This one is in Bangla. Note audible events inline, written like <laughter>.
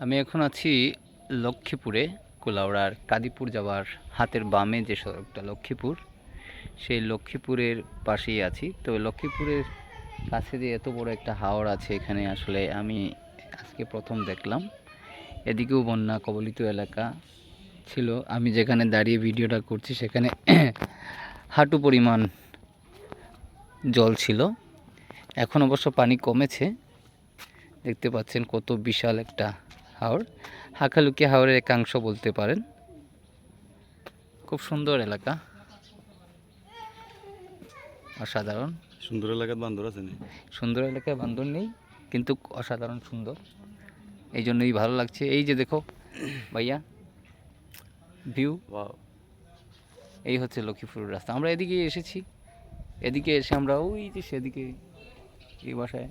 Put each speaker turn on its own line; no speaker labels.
আমি এখন আছি লক্ষ্মীপুরে কুলাউড়ার কাদিপুর যাওয়ার হাতের বামে যে সড়কটা, লক্ষ্মীপুর। সেই লক্ষ্মীপুরের পাশেই আছি। তো লক্ষ্মীপুরের কাছে যে এত বড় একটা হাওড় আছে, এখানে আসলে আমি আজকে প্রথম দেখলাম। এদিকেও বন্যা, কবলিত এলাকা ছিল। আমি যেখানে দাঁড়িয়ে ভিডিওটা করছি, সেখানে <clears throat> হাঁটু পরিমাণ জল ছিল। এখন অবশ্য পানি কমেছে। দেখতে পাচ্ছেন কত বিশাল একটা হাওর হাকালুকি হাওরের একাংশ বলতে পারেন। খুব সুন্দর এলাকা। অসাধারণ।
সুন্দর এলাকাত বান্দর আছে
সুন্দর এলাকায় বান্দর নেই কিন্তু অসাধারণ সুন্দর। এই জন্যই ভালো লাগছে। এই যে দেখো ভাইয়া ভিউ এই হচ্ছে লক্ষ্মীপুরের রাস্তা। আমরা এদিকে এসেছি। এদিকে এসে আমরা ওই যে সেদিকে এই বাসায়